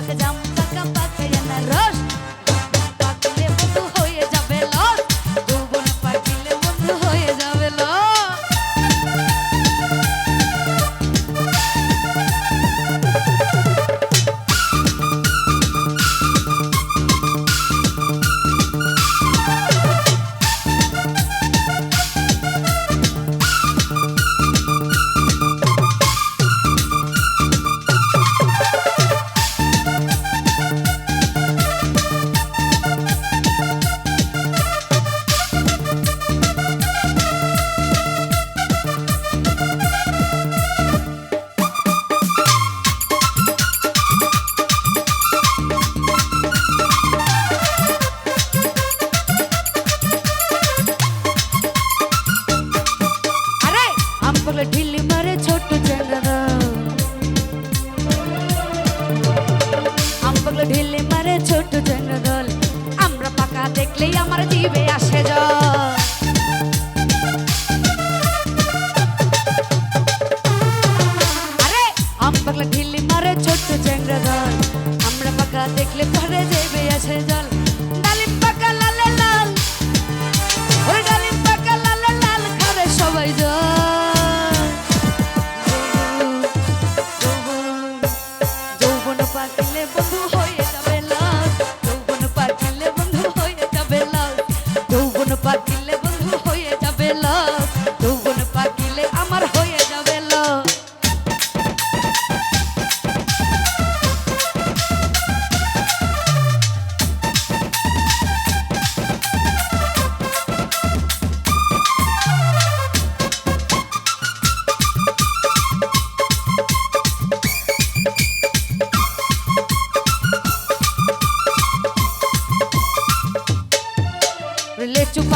пока дам, пока пока я нарочно. জীবে আসে জল আরে, আম পাগলা ঢিল্লি মারে ছোট্ট চ্যাংরা দল। আমরা পাকা দেখলে পরে যেবে আসে জল। ডালিম পাকা সবাই জল।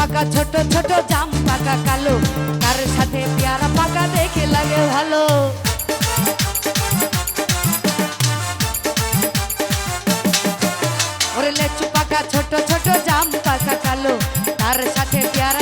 পাকা, ছোট ছোট জাম পাকা, কালো। তার সাথে পেয়ারা পাকা দেখে লাগে ভালো। ওরে লেচু পাকা, ছোট ছোট জাম পাকা, কালো। তার সাথে পেয়ারা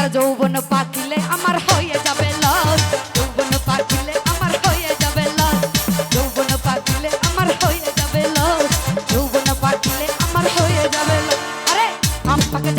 তার যৌবন পাতিলে আমার হয়ে যাবে লস। যৌবন পাতিলে আমার হয়ে যাবে লস। যৌবন পাতিলে আমার হয়ে যাবে লস। যৌবন পাতিলে আমার হয়ে যাবে লস। আরে আম পাকে